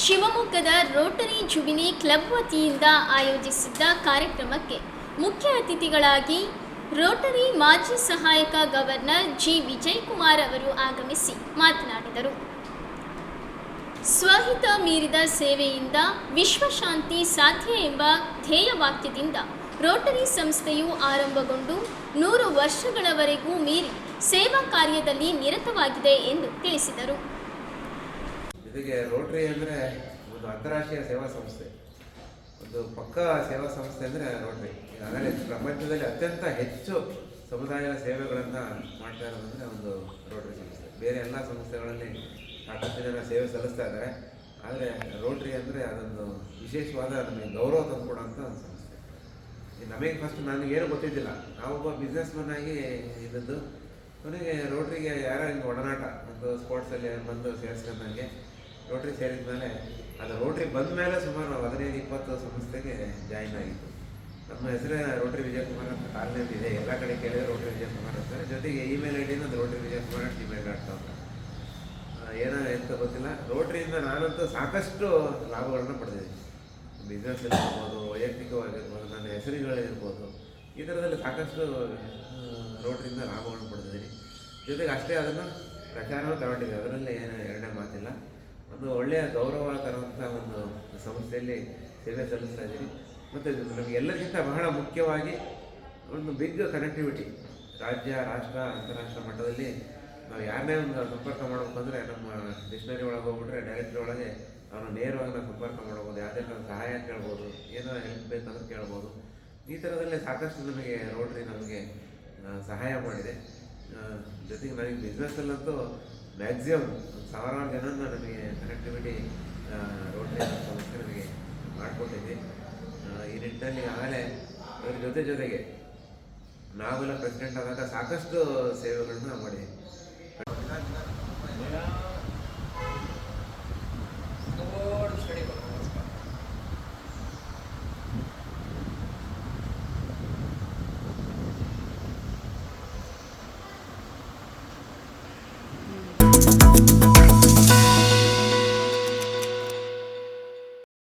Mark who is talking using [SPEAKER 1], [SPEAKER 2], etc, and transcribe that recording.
[SPEAKER 1] ಶಿವಮೊಗ್ಗದ Rotary ಜುಬಿನಿ club ವತಿಯಿಂದ ಆಯೋಜಿಸಿದ್ದ ಕಾರ್ಯಕ್ರಮಕ್ಕೆ ಮುಖ್ಯ ಅತಿಥಿಗಳಾಗಿ ರೋಟರಿ ಮಾಜಿ ಸಹಾಯಕ ಗವರ್ನರ್ ಜಿ ವಿಜಯಕುಮಾರ್ ಅವರು ಆಗಮಿಸಿ ಮಾತನಾಡಿದರು. ಸ್ವಹಿತ ಮೀರಿದ ಸೇವೆಯಿಂದ ವಿಶ್ವಶಾಂತಿ ಸಾಧ್ಯ ಎಂಬ ಧ್ಯೇಯವಾಕ್ಯದಿಂದ ರೋಟರಿ ಸಂಸ್ಥೆಯು ಆರಂಭಗೊಂಡು ನೂರು ವರ್ಷಗಳವರೆಗೂ ಮೀರಿ ಸೇವಾ ಕಾರ್ಯದಲ್ಲಿ ನಿರತವಾಗಿದೆ ಎಂದು ತಿಳಿಸಿದರು.
[SPEAKER 2] ಜೊತೆಗೆ ರೋಟ್ರಿ ಅಂದರೆ ಒಂದು ಅಂತಾರಾಷ್ಟ್ರೀಯ ಸೇವಾ ಸಂಸ್ಥೆ. ಒಂದು ಪಕ್ಕಾ ಸೇವಾ ಸಂಸ್ಥೆ ಅಂದರೆ ರೋಟ್ರಿ ಅದರಲ್ಲಿ ಪ್ರಪಂಚದಲ್ಲಿ ಅತ್ಯಂತ ಹೆಚ್ಚು ಸಮುದಾಯ ಸೇವೆಗಳನ್ನು ಮಾಡ್ತಾ ಇರೋದಂದರೆ ಒಂದು ರೋಟ್ರಿ ಸಂಸ್ಥೆ. ಬೇರೆ ಎಲ್ಲ ಸಂಸ್ಥೆಗಳಲ್ಲಿ ಸಾಕಷ್ಟು ಜನ ಸೇವೆ ಸಲ್ಲಿಸ್ತಾ ಇದ್ದಾರೆ. ಆದರೆ ರೋಟ್ರಿ ಅಂದರೆ ಅದೊಂದು ವಿಶೇಷವಾದ ನಮಗೆ ಗೌರವ ತಂದುಕೊಡೋಂಥ ಒಂದು ಸಂಸ್ಥೆ. ನಮಗೆ ಫಸ್ಟ್ ನನಗೇನು ಗೊತ್ತಿದ್ದಿಲ್ಲ. ನಾವೊಬ್ಬ ಬಿಸ್ನೆಸ್ ಮನ್ ಆಗಿ ಇದ್ದದ್ದು. ಕೊನೆಗೆ ರೋಟ್ರಿಗೆ ಯಾರೋ ಹಿಂಗೆ ಒಡನಾಟ ಒಂದು ಸ್ಪೋರ್ಟ್ಸಲ್ಲಿ ಬಂದು ಸೇರಿಸ್ಕೊಂಡಂಗೆ ರೋಟ್ರಿ ಸೇರಿದ ಮೇಲೆ, ಅದು ರೋಟ್ರಿ ಬಂದ ಮೇಲೆ ಸುಮಾರು ಹದಿನೈದು, ಇಪ್ಪತ್ತು ಸಂಸ್ಥೆಗೆ ಜಾಯಿನ್ ಆಗಿತ್ತು. ನಮ್ಮ ಹೆಸರೇ ರೋಟ್ರಿ ವಿಜಯಕುಮಾರ್ ಅಂತ ಕಾಲೇಜ್ ಇದೆ ಎಲ್ಲ ಕಡೆ ಕೇಳಿದ್ರೆ ರೋಟ್ರಿ ವಿಜಯಕುಮಾರ್ ಅಂತಾರೆ. ಜೊತೆಗೆ ಇಮೇಲ್ ಐ ಡಿನ ಅದು rotary Vijaykumar at email dot com ಏನೋ ಎಂತ ಗೊತ್ತಿಲ್ಲ. ರೋಟ್ರಿಯಿಂದ ನಾನಂತೂ ಸಾಕಷ್ಟು ಲಾಭಗಳನ್ನ ಪಡೆದಿದ್ದೀನಿ. ಬಿಸ್ನೆಸ್ ಇರ್ಬೋದು, ವೈಯಕ್ತಿಕವಾಗಿರ್ಬೋದು, ನನ್ನ ಹೆಸರುಗಳಿರ್ಬೋದು. ಈ ಥರದಲ್ಲಿ ಸಾಕಷ್ಟು ರೋಟ್ರಿಂದ ಲಾಭಗಳನ್ನು ಪಡೆದಿದ್ದೀನಿ. ಜೊತೆಗೆ ಅಷ್ಟೇ ಅದನ್ನು ಪ್ರಚಾರನೂ ತಗೊಂಡಿದ್ದೆ. ಅದರಲ್ಲಿ ಏನು ಒಂದು ಒಳ್ಳೆಯ ಗೌರವ ತರುವಂಥ ಒಂದು ಸಂಸ್ಥೆಯಲ್ಲಿ ಸೇವೆ ಸಲ್ಲಿಸ್ತಾ ಇದ್ದೀನಿ. ಮತ್ತು ನಮಗೆ ಎಲ್ಲರಿಗಿಂತ ಬಹಳ ಮುಖ್ಯವಾಗಿ ಒಂದು ಬಿಗ್ ಕನೆಕ್ಟಿವಿಟಿ ರಾಜ್ಯ, ರಾಷ್ಟ್ರ, ಅಂತಾರಾಷ್ಟ್ರ ಮಟ್ಟದಲ್ಲಿ ನಾವು ಯಾರನ್ನೇ ಒಂದು ಸಂಪರ್ಕ ಮಾಡಬೇಕಂದ್ರೆ ನಮ್ಮ ಡಿಕ್ಷನರಿ ಒಳಗೆ ಹೋಗ್ಬಿಟ್ರೆ ಡೈರೆಕ್ಟ್ರಿ ಒಳಗೆ ಅವನು ನೇರವಾಗಿ ನಾವು ಸಂಪರ್ಕ ಮಾಡ್ಬೋದು, ಯಾವುದೇ ಥರ ಸಹಾಯ ಕೇಳ್ಬೋದು ಏನೋ ಹೆಲ್ಪ್ ಬೇಕಂದ್ರೆ ಕೇಳ್ಬೋದು. ಈ ಥರದಲ್ಲೇ ಸಾಕಷ್ಟು ನಮಗೆ ರೋಟ್ರಿ ನಮಗೆ ಸಹಾಯ ಮಾಡಿದೆ. ಜೊತೆಗೆ ನನಗೆ ಬಿಸ್ನೆಸ್ಸಲ್ಲಂತೂ ಮ್ಯಾಕ್ಸಿಮಮ್ ಸಾವಿರಾರು ಜನನ ನಮಗೆ ಕನೆಕ್ಟಿವಿಟಿ ರೋಡ್ಲೈನ್ ಸಮಸ್ಯೆ ನಮಗೆ ಮಾಡಿಕೊಟ್ಟಿದೆ ಈ ನಿಟ್ಟಿನಲ್ಲಿ ಆಮೇಲೆ ಇದ್ರ ಜೊತೆ ಜೊತೆಗೆ ನಾವೆಲ್ಲ ಪ್ರೆಸಿಡೆಂಟ್ ಆದಾಗ ಸಾಕಷ್ಟು ಸೇವೆಗಳನ್ನ ನಾವು ಮಾಡಿದ್ದೀವಿ thank you